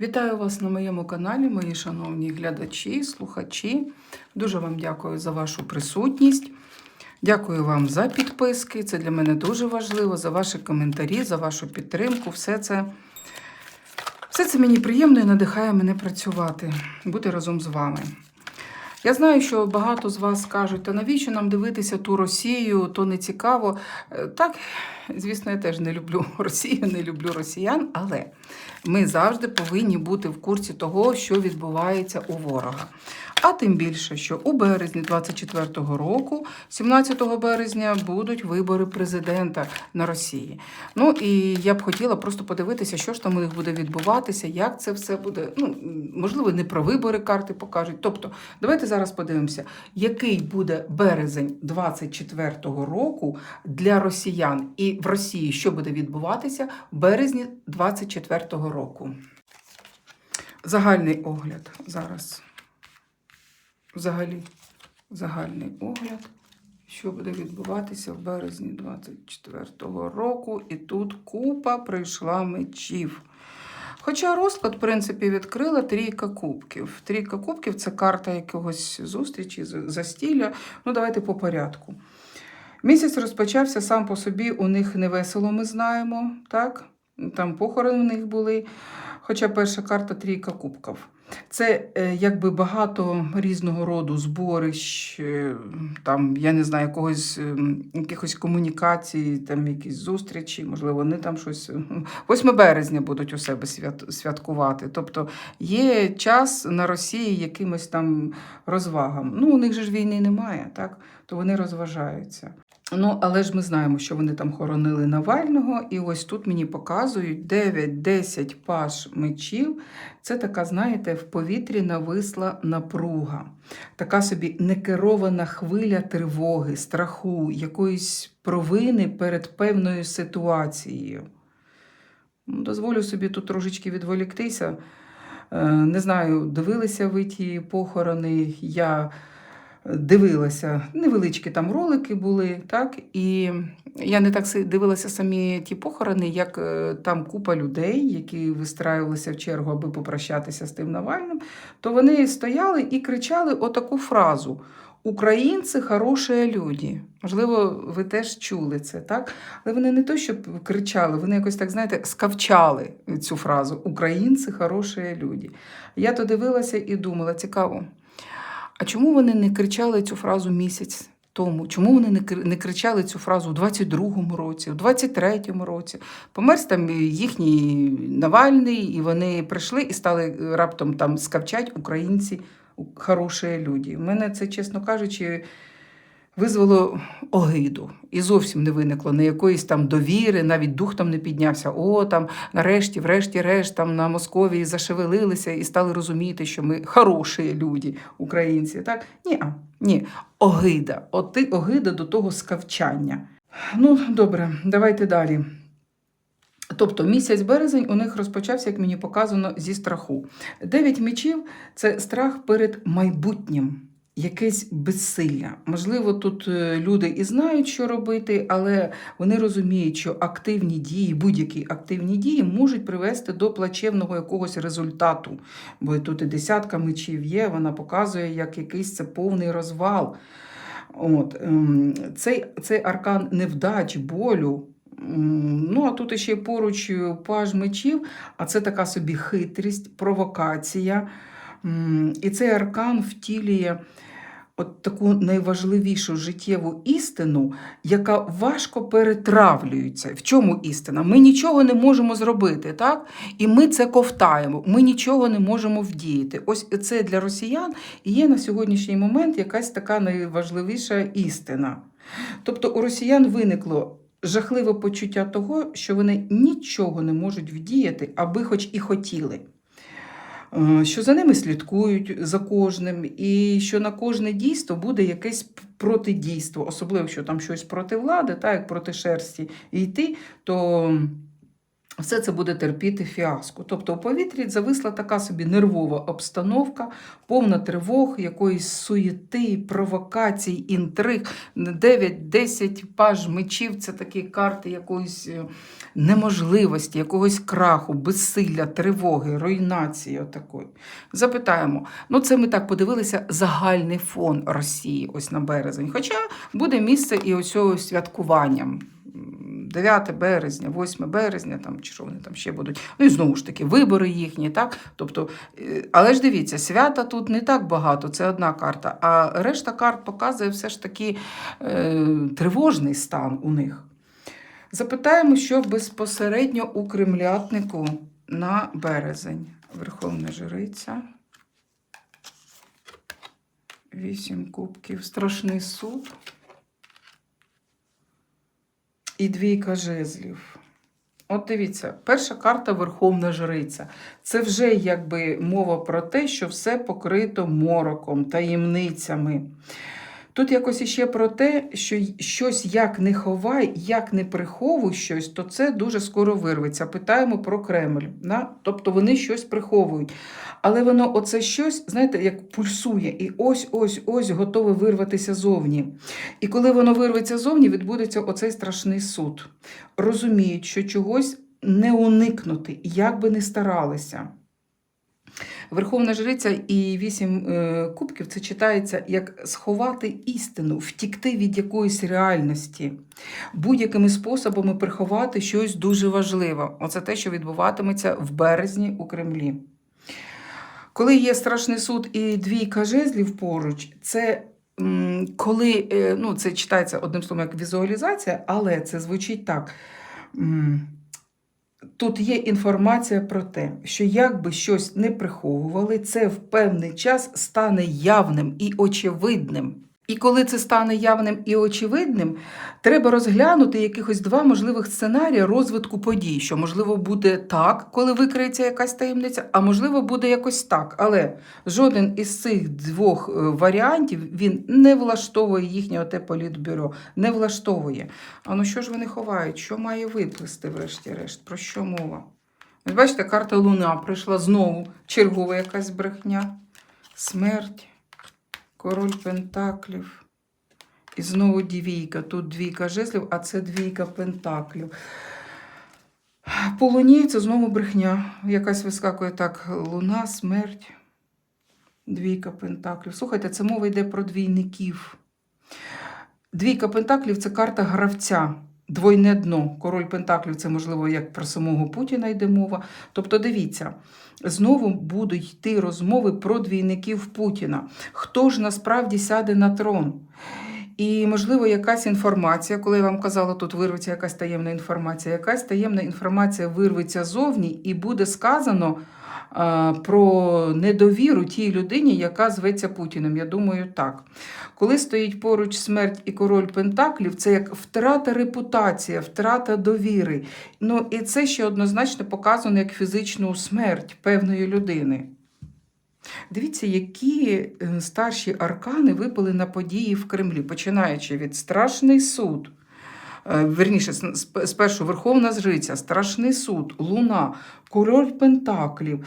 Вітаю вас на моєму каналі, мої шановні глядачі, слухачі. Дуже вам дякую за вашу присутність. Дякую вам за підписки. Це для мене дуже важливо, за ваші коментарі, за вашу підтримку. Все це, все це мені приємно і надихає мене працювати, бути разом з вами. Я знаю, що багато з вас кажуть, та навіщо нам дивитися ту Росію, то не цікаво. Е, Так, звісно, я теж не люблю Росію, не люблю росіян, але ми завжди повинні бути в курсі того, що відбувається у ворога. А тим більше, що у березні 24-го року, 17 березня, будуть вибори президента на Росії. Ну і я б хотіла просто подивитися, що ж там у них буде відбуватися, як це все буде. Ну, можливо, не про вибори карти покажуть. Тобто, давайте зараз подивимося, який буде березень 24-го року для росіян і в Росії, що буде відбуватися в березні 24-го року. Загальний огляд зараз. Взагалі, загальний огляд, що буде відбуватися в березні 24-го року. І тут купа прийшла мечів. Хоча розклад, в принципі, відкрила трійка кубків. Трійка кубків це карта якогось зустрічі, застілля. Ну, давайте по порядку. Місяць розпочався сам по собі, у них невесело, ми знаємо, так? Там похорони в них були. Хоча перша карта трійка кубків. Це е, якби багато різного роду зборищ, е, там, я не знаю, якогось, е, якихось комунікацій, там якісь зустрічі, можливо, вони там щось. е, 8 березня будуть у себе святкувати. Тобто є час на Росії якимось там розвагам. Ну, у них же ж війни немає, так? то вони розважаються. Ну, але ж ми знаємо, що вони там хоронили Навального, і ось тут мені показують 9-10 паш мечів. Це така, знаєте, в повітрі нависла напруга, така собі некерована хвиля тривоги, страху, якоїсь провини перед певною ситуацією. Ну, Дозволю собі тут трошечки відволіктися. Е, Не знаю, дивилися ви ті похорони. Я дивилася, невеличкі там ролики були, так? І я не так дивилася самі ті похорони, як е, там купа людей, які вистраювалися в чергу, аби попрощатися з тим Навальним, то вони стояли і кричали отаку фразу. Українці хороші люди. Можливо, ви теж чули це, так? Але вони не то, щоб кричали, вони якось так, знаєте, скавчали цю фразу Українці хороші люди. Я то дивилася і думала, цікаво. А чому вони не кричали цю фразу місяць тому? Чому вони не кри- не кричали цю фразу у 22-му році, у 23-му році? Померз там їхній Навальний, і вони прийшли і стали раптом там скавчать українці хороші люди. У мене це, чесно кажучи, визвало огиду. І зовсім не виникло ні якоїсь там довіри, навіть дух там не піднявся. О, там нарешті, врешті-решт, там на Московії зашевелилися і стали розуміти, що ми хороші люди, українці. Так? Ні, ні. Огида. От ти огида до того скавчання. Ну, добре, давайте далі. Тобто місяць березень у них розпочався, як мені показано, зі страху. Дев'ять мечів це страх перед майбутнім, якесь безсилля. Можливо, тут е, люди і знають, що робити, але вони розуміють, що активні дії, будь-які активні дії можуть привести до плачевного якогось результату. Бо тут і десятка мечів є, вона показує, як якийсь це повний розвал. От, ем, цей, цей аркан невдач, болю. Ну, а тут ще поруч е, паж мечів, а це така собі хитрість, провокація. І цей аркан втілює от таку найважливішу життєву істину, яка важко перетравлюється. В чому істина? Ми нічого не можемо зробити, так? І ми це ковтаємо, ми нічого не можемо вдіяти. Ось це для росіян є на сьогоднішній момент якась така найважливіша істина. Тобто у росіян виникло жахливе почуття того, що вони нічого не можуть вдіяти, аби хоч і хотіли. Е, Що за ними слідкують за кожним, і що на кожне дійство буде якесь протидійство, особливо, якщо там щось проти влади, так, як проти шерсті йти, то все це буде терпіти фіаско. Тобто у повітрі зависла така собі нервова обстановка, повна тривог, якоїсь суєти, провокацій, інтриг. 9-10 паж мечів це такі карти якоїсь е, неможливості, якогось краху, безсилля, тривоги, руйнації. Отакої. Запитаємо. Ну, це ми так подивилися загальний фон Росії ось на березень. Хоча буде місце і ось цього святкуванням. М, 9 березня, 8 березня, там, чи що вони там ще будуть. Ну і знову ж таки, вибори їхні, так? Тобто, е, але ж дивіться, свята тут не так багато, це одна карта. А решта карт показує все ж таки е, тривожний стан у них. Запитаємо, що безпосередньо у кремлятнику на березень. Верховна жриця. Вісім кубків. Страшний суд. І двійка жезлів. От дивіться, перша карта Верховна Жриця. Це вже якби мова про те, що все покрито мороком, таємницями. Тут якось іще про те, що щось як не ховай, як не приховуй щось, то це дуже скоро вирветься. Питаємо про Кремль. Да? Тобто вони щось приховують. Але воно оце щось, знаєте, як пульсує, і ось-ось-ось готове вирватися зовні. І коли воно вирветься зовні, відбудеться оцей страшний суд. Розуміють, що чогось не уникнути, як би не старалися. Верховна жриця і вісім е, кубків це читається як сховати істину, втікти від якоїсь реальності, будь-якими способами приховати щось дуже важливе. Оце те, що відбуватиметься в березні у Кремлі. Коли є страшний суд і двійка жезлів поруч, це коли е, ну, це читається одним словом як візуалізація, але це звучить так. Тут є інформація про те, що як би щось не приховували, це в певний час стане явним і очевидним. І коли це стане явним і очевидним, треба розглянути якихось два можливих сценарії розвитку подій, що можливо буде так, коли викриється якась таємниця, а можливо буде якось так. Але жоден із цих двох е, варіантів він не влаштовує їхнє оте політбюро, не влаштовує. А ну що ж вони ховають? Що має виплисти, врешті-решт? Про що мова? Бачите, карта Луна прийшла знову чергова якась брехня. Смерть, король Пентаклів. І знову двійка. Тут двійка жезлів, а це двійка пентаклів. По луні це знову брехня. Якась вискакує так: луна, смерть, двійка пентаклів. Слухайте, це мова йде про двійників. Двійка пентаклів це карта гравця. Двойне дно. Король Пентаклів це, можливо, як про самого Путіна йде мова. Тобто, дивіться, знову будуть йти розмови про двійників Путіна. Хто ж насправді сяде на трон? І, можливо, якась інформація, коли я вам казала, тут вирветься якась таємна інформація, якась таємна інформація вирветься зовні, і буде сказано про недовіру тій людині, яка зветься Путіним. Я думаю, так. Коли стоїть поруч смерть і король Пентаклів, це як втрата репутації, втрата довіри. Ну і це ще однозначно показано як фізичну смерть певної людини. Дивіться, які е, старші аркани випали на події в Кремлі, починаючи від страшний суд. Е, Верніше, спершу Верховна Жриця, Страшний суд, Луна, Король Пентаклів.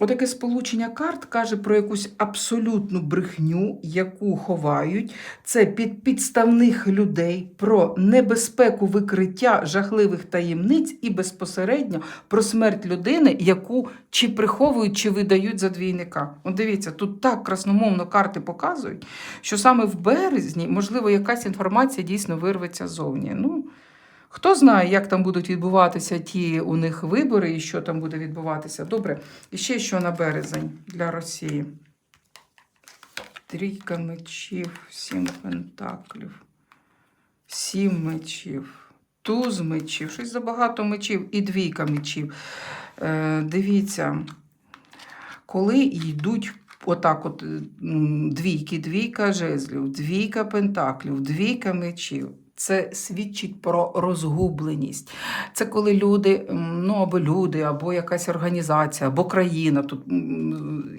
Отаке сполучення карт каже про якусь абсолютну брехню, яку ховають. Це під підставних людей про небезпеку викриття жахливих таємниць і безпосередньо про смерть людини, яку чи приховують, чи видають за двійника. От дивіться, тут так красномовно карти показують, що саме в березні, можливо, якась інформація дійсно вирветься зовні. Ну, Хто знає, як там будуть відбуватися ті у них вибори і що там буде відбуватися. Добре, і ще що на березень для Росії. Трійка мечів, сім пентаклів, сім мечів, туз мечів, щось забагато мечів і двійка мечів. Е, дивіться, коли йдуть отак, от двійки, двійка жезлів, двійка пентаклів, двійка мечів. Це свідчить про розгубленість. Це коли люди, ну або люди, або якась організація, або країна. Тут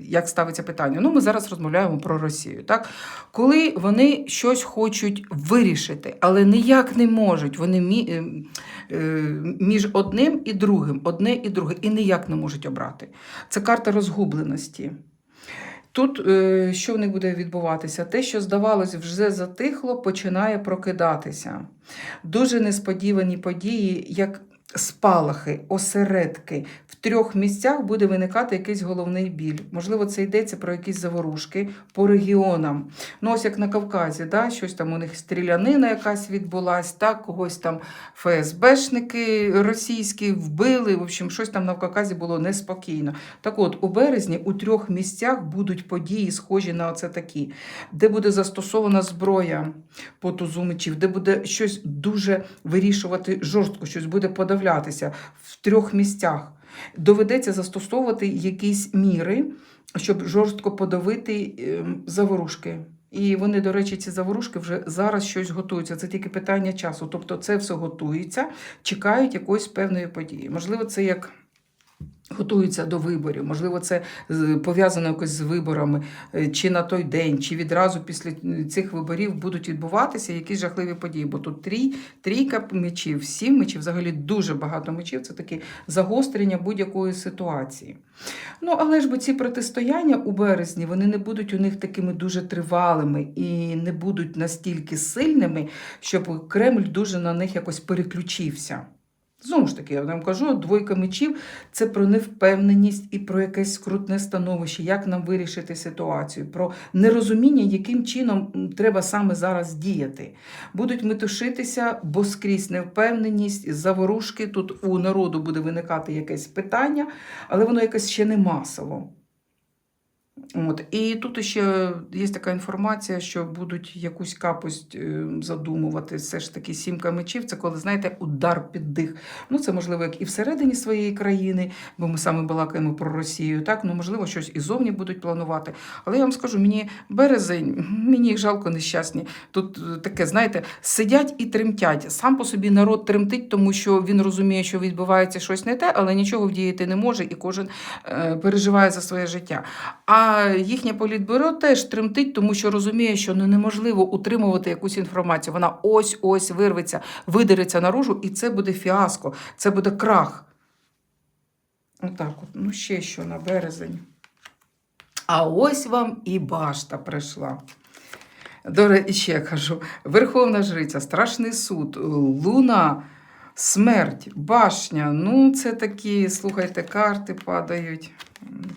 як ставиться питання? Ну, ми зараз розмовляємо про Росію. Так? Коли вони щось хочуть вирішити, але ніяк не можуть, вони мі- е, е, між одним і другим, одне і друге, і ніяк не можуть обрати. Це карта розгубленості. Тут е, що в них буде відбуватися? Те, що здавалось, вже затихло, починає прокидатися. Дуже несподівані події, як спалахи, осередки. В трьох місцях буде виникати якийсь головний біль. Можливо, це йдеться про якісь заворушки по регіонам. Ну, ось як на Кавказі, да? щось там у них стрілянина якась відбулась, так, когось там ФСБшники російські вбили. В общем, щось там на Кавказі було неспокійно. Так от, у березні у трьох місцях будуть події, схожі на оце такі, де буде застосована зброя по тузу мечів, де буде щось дуже вирішувати жорстко, щось буде подавлятися в трьох місцях. Доведеться застосовувати якісь міри, щоб жорстко подавити ем, заворушки. І вони, до речі, ці заворушки вже зараз щось готуються. Це тільки питання часу. Тобто це все готується, чекають якоїсь певної події. Можливо, це як готуються до виборів, можливо, це пов'язано якось з виборами, е, чи на той день, чи відразу після е, цих виборів будуть відбуватися якісь жахливі події. Бо тут трій, трійка мечів, сім мечів, взагалі дуже багато мечів. Це таке загострення будь-якої ситуації. Ну, але ж бо ці протистояння у березні вони не будуть у них такими дуже тривалими і не будуть настільки сильними, щоб Кремль дуже на них якось переключився. Знову ж таки, я вам кажу, двойка мечів це про невпевненість і про якесь скрутне становище, як нам вирішити ситуацію, про нерозуміння, яким чином треба саме зараз діяти. Будуть метушитися, бо скрізь невпевненість, заворушки. Тут у народу буде виникати якесь питання, але воно якесь ще не масово. От. І тут ще є така інформація, що будуть якусь капость е, задумувати. Все ж таки сімка мечів це коли, знаєте, удар під дих. Ну, це можливо, як і всередині своєї країни, бо ми саме балакаємо про Росію. Так, ну можливо, щось і зовні будуть планувати. Але я вам скажу, мені березень, мені їх жалко нещасні. Тут е, таке, знаєте, сидять і тремтять. Сам по собі народ тремтить, тому що він розуміє, що відбувається щось не те, але нічого вдіяти не може, і кожен е, переживає за своє життя. А їхнє політбюро теж тремтить, тому що розуміє, що ну, неможливо утримувати якусь інформацію. Вона ось-ось вирветься, видереться наружу, і це буде фіаско, це буде крах. Отак от. Ну, ще що на березень. А ось вам і башта прийшла. До речі, ще кажу: Верховна Жриця, Страшний суд, Луна, смерть, башня. Ну, це такі, слухайте, карти падають.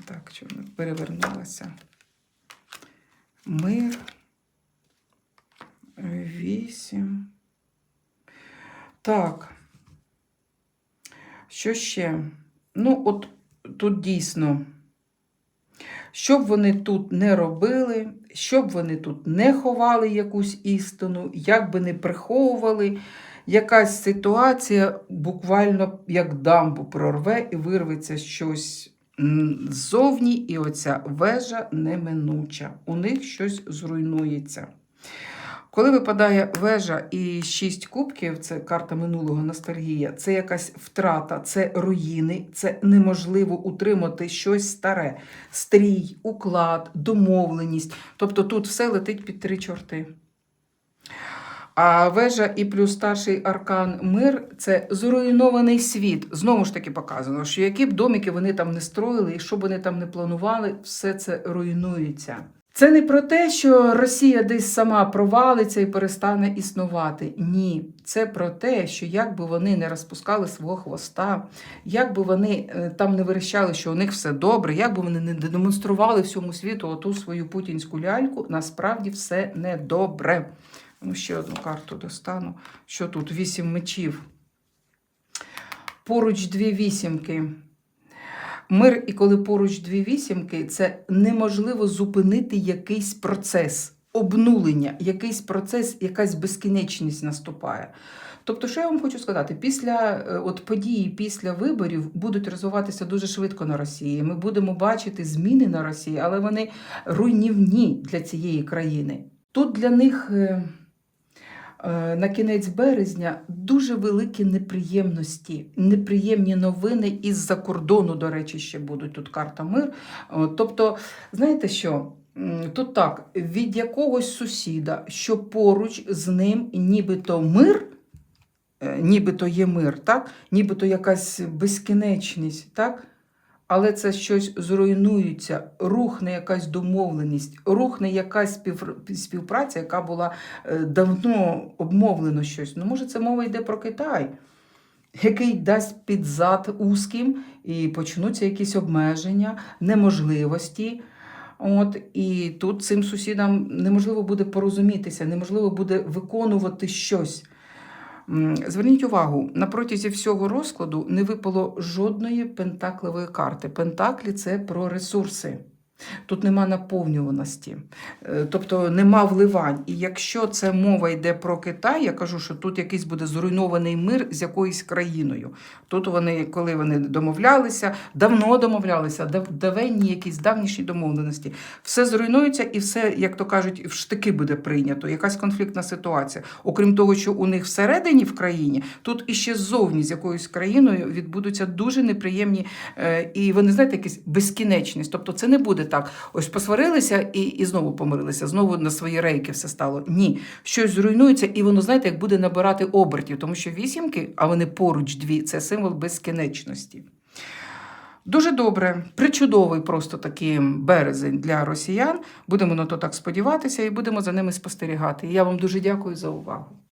Так, що перевернулася. Мир. Вісім. Так. Що ще? Ну, от тут дійсно. Що б вони тут не робили, що б вони тут не ховали якусь істину, як би не приховували, якась ситуація буквально як дамбу прорве і вирветься щось ззовні, і оця вежа неминуча. У них щось зруйнується. Коли випадає вежа і шість кубків, це карта минулого ностальгія, це якась втрата, це руїни, це неможливо утримати щось старе, стрій, уклад, домовленість. Тобто тут все летить під три чорти. А вежа і плюс старший аркан мир це зруйнований світ. Знову ж таки показано, що які б домики вони там не строїли, і що б вони там не планували, все це руйнується. Це не про те, що Росія десь сама провалиться і перестане існувати. Ні, це про те, що як би вони не розпускали свого хвоста, як би вони е, там не верещали, що у них все добре, як би вони не демонстрували всьому світу оту свою путінську ляльку, насправді все недобре. Ну, ще одну карту достану. Що тут? Вісім мечів. Поруч дві вісімки. Мир, і коли поруч дві вісімки, це неможливо зупинити якийсь процес, обнулення, якийсь процес, якась безкінечність наступає. Тобто, що я вам хочу сказати, після е, от події, після виборів будуть розвиватися дуже швидко на Росії. Ми будемо бачити зміни на Росії, але вони руйнівні для цієї країни. Тут для них. Е, Е, На кінець березня дуже великі неприємності, неприємні новини із-за кордону, до речі, ще будуть тут карта мир. Тобто, знаєте що? Тут так, від якогось сусіда, що поруч з ним нібито мир, е, нібито є мир, так? нібито якась безкінечність, так? Але це щось зруйнується, рухне якась домовленість, рухне якась спів... співпраця, яка була е, давно обмовлено щось. Ну, може, це мова йде про Китай, який дасть під зад узким і почнуться якісь обмеження, неможливості. От, і тут цим сусідам неможливо буде порозумітися, неможливо буде виконувати щось. Зверніть увагу, на протязі всього розкладу не випало жодної пентакливої карти. Пентаклі це про ресурси. Тут нема наповнюваності, Е, тобто нема вливань. І якщо це мова йде про Китай, я кажу, що тут якийсь буде зруйнований мир з якоюсь країною. Тут вони, коли вони домовлялися, давно домовлялися, дав- давенні якісь давнішні домовленості, все зруйнується і все, як то кажуть, в штики буде прийнято, якась конфліктна ситуація. Окрім того, що у них всередині в країні, тут іще ззовні з якоюсь країною відбудуться дуже неприємні е, і вони знаєте, якісь безкінечність. Тобто це не буде так. Ось посварилися і, і знову помирилися, знову на свої рейки все стало. Ні, щось зруйнується, і воно, знаєте, як буде набирати обертів, тому що вісімки, а вони поруч дві, це символ безкінечності. Дуже добре, причудовий просто такий березень для росіян. Будемо на то так сподіватися і будемо за ними спостерігати. І я вам дуже дякую за увагу.